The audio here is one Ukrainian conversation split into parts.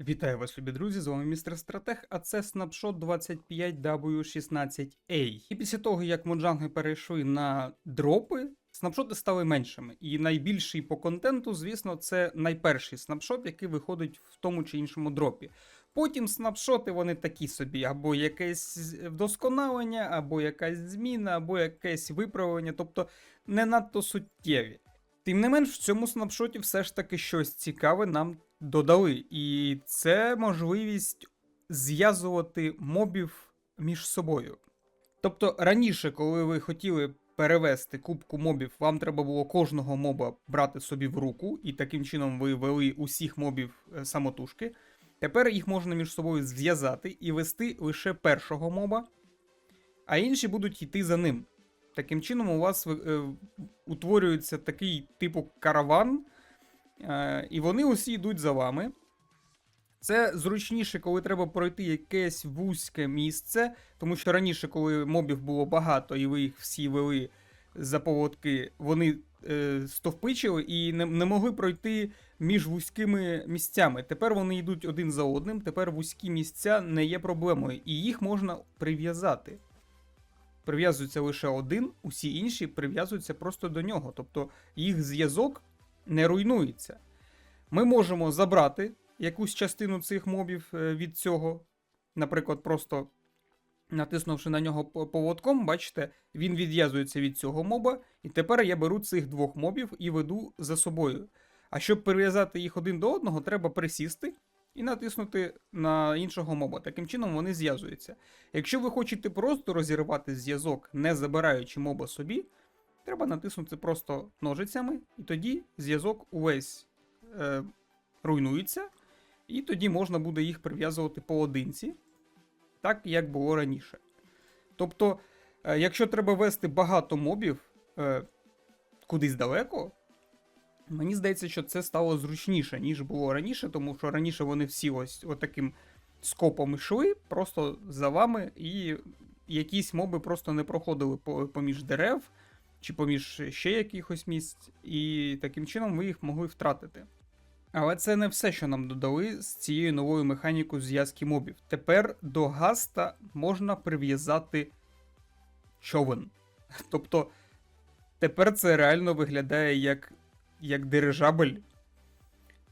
Вітаю вас, любі друзі! З вами містер Стратег, а це Snapshot 25W16A. І після того, як моджанги перейшли на дропи, снапшоти стали меншими. І найбільший по контенту, звісно, це найперший снапшот, який виходить в тому чи іншому дропі. Потім снапшоти вони такі собі, або якесь вдосконалення, або якась зміна, або якесь виправлення, тобто не надто суттєві. Тим не менш, в цьому снапшоті все ж таки щось цікаве нам додали. І це можливість зв'язувати мобів між собою. Тобто раніше, коли ви хотіли перевести кубку мобів, вам треба було кожного моба брати собі в руку, і таким чином ви вели усіх мобів е, самотужки. Тепер їх можна між собою зв'язати і вести лише першого моба, а інші будуть йти за ним. Таким чином, у вас е, утворюється такий типу караван, і вони усі йдуть за вами. Це зручніше, коли треба пройти якесь вузьке місце, тому що раніше, коли мобів було багато і ви їх всі вели за поводки, вони е, стовпичили і не, не могли пройти між вузькими місцями. Тепер вони йдуть один за одним, тепер вузькі місця не є проблемою, і їх можна прив'язати. Прив'язується лише один, усі інші прив'язуються просто до нього. Тобто їх зв'язок не руйнується. Ми можемо забрати якусь частину цих мобів е, від цього. Наприклад, просто натиснувши на нього поводком, бачите, він відв'язується від цього моба, і тепер я беру цих двох мобів і веду за собою. А щоб прив'язати їх один до одного, треба присісти і натиснути на іншого моба. Таким чином вони зв'язуються. Якщо ви хочете просто розірвати зв'язок, не забираючи моба собі, треба натиснути просто ножицями, і тоді зв'язок увесь е, руйнується, і тоді можна буде їх прив'язувати поодинці, так як було раніше. Тобто, е, якщо треба вести багато мобів е, кудись далеко, мені здається, що це стало зручніше, ніж було раніше, тому що раніше вони всі ось отаким скопом йшли просто за вами, і якісь моби просто не проходили поміж дерев чи поміж ще якихось місць, і таким чином ви їх могли втратити. Але це не все, що нам додали з цією новою механікою зв'язки мобів. Тепер до гаста можна прив'язати човен. Тобто тепер це реально виглядає як, як дирижабель,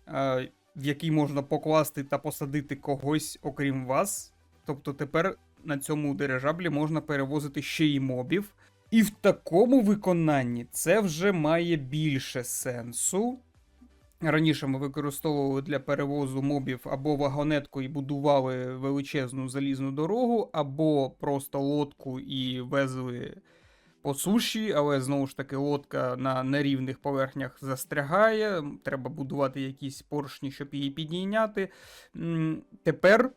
е, в який можна покласти та посадити когось, окрім вас. Тобто тепер на цьому дирижаблі можна перевозити ще й мобів. І в такому виконанні це вже має більше сенсу. Раніше ми використовували для перевозу мобів або вагонетку і будували величезну залізну дорогу, або просто лодку і везли по суші, але знову ж таки лодка на нерівних поверхнях застрягає. Треба будувати якісь поршні, щоб її підійняти. Тепер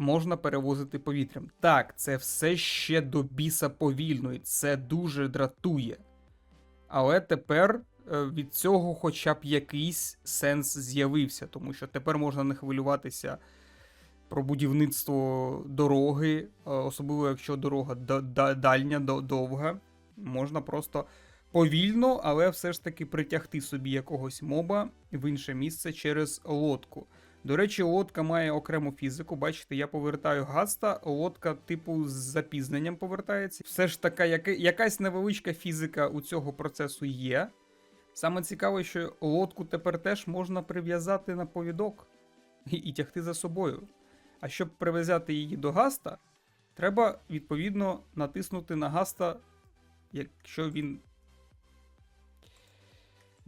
можна перевозити повітрям. Так, це все ще до біса повільно, і це дуже дратує. Але тепер е, від цього хоча б якийсь сенс з'явився, тому що тепер можна не хвилюватися про будівництво дороги, е, особливо якщо дорога да- да- дальня, довга. Можна просто повільно, але все ж таки притягти собі якогось моба в інше місце через лодку. До речі, лодка має окрему фізику. Бачите, я повертаю гаста, лодка, типу, з запізненням повертається. Все ж така, яка, якась невеличка фізика у цього процесу є. Саме цікаве, що лодку тепер теж можна прив'язати на повідок і, і тягти за собою. А щоб прив'язати її до гаста, треба відповідно натиснути на гаста, якщо він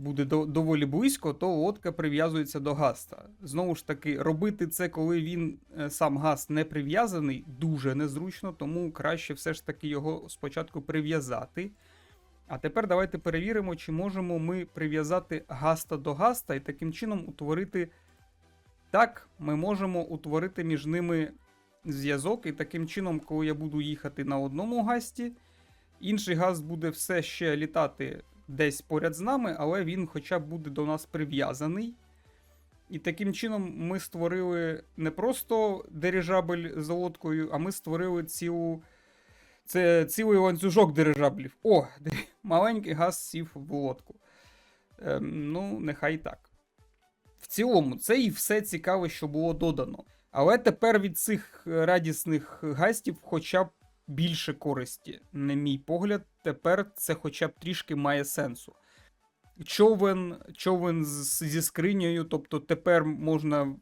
буде до, доволі близько, то лодка прив'язується до гаста. Знову ж таки, робити це, коли він е, сам гаст не прив'язаний, дуже незручно, тому краще все ж таки його спочатку прив'язати. А тепер давайте перевіримо, чи можемо ми прив'язати гаста до гаста і таким чином утворити. Так, ми можемо утворити між ними зв'язок, і таким чином, коли я буду їхати на одному гасті, інший гаст буде все ще літати десь поряд з нами, але він хоча б буде до нас прив'язаний. І таким чином ми створили не просто дирижабель з лодкою, а ми створили цілу. Це цілий ланцюжок дирижаблів. О, маленький газ сів в лодку. Ем, ну, нехай так. В цілому, це і все цікаве, що було додано. Але тепер від цих радісних гастів хоча б більше користі, на мій погляд, тепер це хоча б трішки має сенсу. Човен, човен зі скринею, тобто тепер можна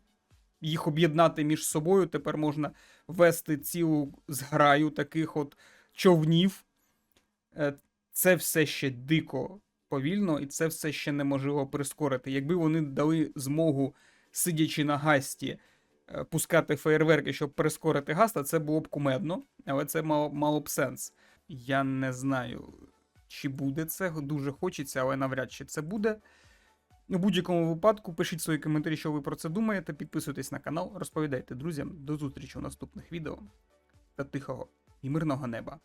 їх об'єднати між собою, тепер можна вести цілу зграю таких от човнів. Е, Це все ще дико повільно, і це все ще неможливо прискорити. Якби вони дали змогу, сидячи на гасті, пускати феєрверки, щоб прискорити гаста, це було б кумедно, але це мало, мало б сенс. Я не знаю, чи буде це. Дуже хочеться, але навряд чи це буде. У будь-якому випадку пишіть свої коментарі, що ви про це думаєте. Підписуйтесь на канал, розповідайте друзям. До зустрічі у наступних відео та тихого і мирного неба.